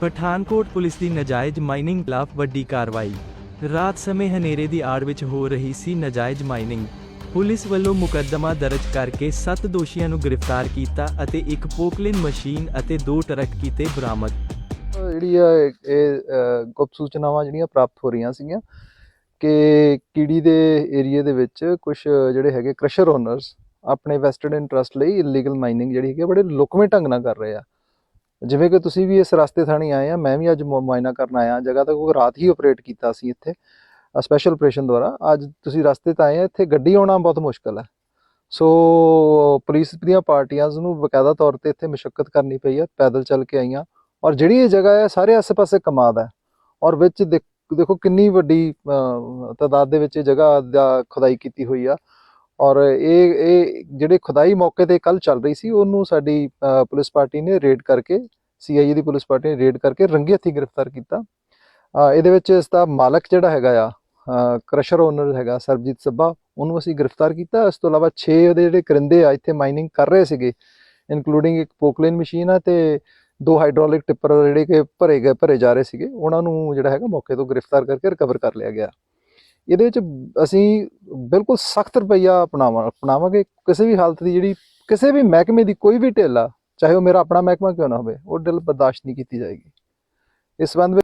Pathankot police ਦੀ ਨਜਾਇਜ਼ mining ਖਿਲਾਫ ਵੱਡੀ ਕਾਰਵਾਈ। ਰਾਤ ਸਮੇਂ ਹਨੇਰੇ ਦੀ ਆੜ ਵਿੱਚ ਹੋ ਰਹੀ ਸੀ ਨਜਾਇਜ਼ ਮਾਈਨਿੰਗ। ਪੁਲਿਸ ਵੱਲੋਂ ਮੁਕੱਦਮਾ ਦਰਜ ਕਰਕੇ 7 ਦੋਸ਼ੀਆਂ ਨੂੰ ਗ੍ਰਿਫਤਾਰ ਕੀਤਾ ਅਤੇ ਇੱਕ ਪੋਕਲਿਨ ਮਸ਼ੀਨ ਅਤੇ ਦੋ ਟਰੱਕ ਕੀਤੇ ਬਰਾਮਦ। ਜਿਹੜੀ ਆ ਇਹ ਗੁਪਤ ਸੂਚਨਾਵਾਂ ਜਿਹੜੀਆਂ ਪ੍ਰਾਪਤ ਹੋ ਰਹੀਆਂ ਸੀਗੀਆਂ ਕਿ ਕੀੜੀ ਦੇ ਏਰੀਆ ਦੇ ਵਿੱਚ ਕੁਝ ਜਿਹੜੇ ਹੈਗੇ ਕ੍ਰਸ਼ਰ ਓਨਰਸ ਆਪਣੇ ਵੈਸਟਡ ਇੰਟਰਸਟ ਲਈ ਇਲੀਗਲ ਮਾਈਨਿੰਗ ਜਿਹੜੀ ਹੈਗੀ ਆ, ਬੜੇ ਲੁਕਵੇਂ ਢੰਗ ਨਾਲ ਕਰ ਰਹੇ ਆ। ਜਿਵੇਂ ਕਿ ਤੁਸੀਂ ਵੀ ਇਸ ਰਸਤੇ ਥਾਣੀ ਆਏ ਆ ਮੈਂ ਵੀ ਅੱਜ ਮੁਆਇਨਾ ਕਰਨ ਆਇਆ ਜਗ੍ਹਾ ਤਾਂ ਕੋਈ ਰਾਤ ਹੀ ਆਪਰੇਟ ਕੀਤਾ ਸੀ ਇੱਥੇ ਸਪੈਸ਼ਲ ਆਪਰੇਸ਼ਨ ਦੁਆਰਾ। ਅੱਜ ਤੁਸੀਂ ਰਸਤੇ ਤਾਂ ਆਏ ਆ ਇੱਥੇ ਗੱਡੀ ਆਉਣਾ ਬਹੁਤ ਮੁਸ਼ਕਲ ਹੈ। ਸੋ ਪੁਲਿਸ ਦੀਆਂ ਪਾਰਟੀਆਂ ਨੂੰ ਬਕਾਇਦਾ ਤੌਰ ਤੇ ਇੱਥੇ ਮੁਸ਼ਕਲ ਕਰਨੀ ਪਈ ਹੈ ਪੈਦਲ ਚੱਲ ਕੇ ਆਈਆਂ। ਔਰ ਜਿਹੜੀ ਇਹ ਜਗ੍ਹਾ ਹੈ ਸਾਰੇ ਆਸ-ਪਾਸੇ ਕਮਾਦ ਹੈ। ਔਰ ਵਿੱਚ ਦੇਖੋ ਕਿੰਨੀ ਵੱਡੀ ਅਹ, ਤਾਦਾਦ ਦੇ ਵਿੱਚ ਇਹ ਜਗ੍ਹਾ ਦਾ ਖੁਦਾਈ ਕੀਤੀ ਹੋਈ ਆ। ਔਰ ਇਹ ਇਹ ਜਿਹੜੇ ਖੁਦਾਈ ਮੌਕੇ ਤੇ ਕੱਲ ਚੱਲ ਰਹੀ ਸੀ, ਉਹਨੂੰ ਸਾਡੀ ਪੁਲਿਸ ਪਾਰਟੀ ਨੇ ਰੇਡ ਕਰਕੇ, ਸੀਆਈਏ ਦੀ ਪੁਲਿਸ ਪਾਰਟੀ ਨੇ ਰੇਡ ਕਰਕੇ ਰੰਗੇ ਹੱਥੀਂ ਗ੍ਰਿਫਤਾਰ ਕੀਤਾ। ਇਹਦੇ ਵਿੱਚ ਇਸ ਦਾ ਮਾਲਕ ਜਿਹੜਾ ਹੈਗਾ ਆ ਕ੍ਰਸ਼ਰ ਓਨਰ ਹੈਗਾ ਸਰਬਜੀਤ ਸੱਭਾ, ਉਹਨੂੰ ਅਸੀਂ ਗ੍ਰਿਫਤਾਰ ਕੀਤਾ। ਇਸ ਤੋਂ ਇਲਾਵਾ 6 ਉਹਦੇ ਜਿਹੜੇ ਕਰਿੰਦੇ ਆ, ਇੱਥੇ ਮਾਈਨਿੰਗ ਕਰ ਰਹੇ ਸੀਗੇ ਇਨਕਲੂਡਿੰਗ ਇੱਕ ਪੋਕਲੇਨ ਮਸ਼ੀਨ ਆ ਤੇ ਦੋ ਹਾਈਡ੍ਰੋਲਿਕ ਟਿੱਪਰ ਜਿਹੜੇ ਕਿ ਭਰੇ ਗਏ, ਭਰੇ ਜਾ ਰਹੇ ਸੀਗੇ, ਉਹਨਾਂ ਨੂੰ ਜਿਹੜਾ ਹੈਗਾ ਮੌਕੇ ਤੋਂ ਗ੍ਰਿਫਤਾਰ ਕਰਕੇ ਰਿਕਵਰ ਕਰ ਲਿਆ ਗਿਆ। ਇਹਦੇ ਵਿੱਚ ਅਸੀਂ ਬਿਲਕੁਲ ਸਖਤ ਰੁਪਈਆ ਅਪਣਾਵਾਂ, ਅਪਣਾਵਾਂਗੇ। ਕਿਸੇ ਵੀ ਹਾਲਤ ਦੀ ਜਿਹੜੀ, ਕਿਸੇ ਵੀ ਮਹਿਕਮੇ ਦੀ ਕੋਈ ਵੀ ਢਿੱਲ ਆ, ਚਾਹੇ ਉਹ ਮੇਰਾ ਆਪਣਾ ਮਹਿਕਮਾ ਕਿਉਂ ਨਾ ਹੋਵੇ, ਉਹ ਢਿੱਲ ਬਰਦਾਸ਼ਤ ਨਹੀਂ ਕੀਤੀ ਜਾਏਗੀ। ਇਸ ਸੰਬੰਧ ਵਿੱਚ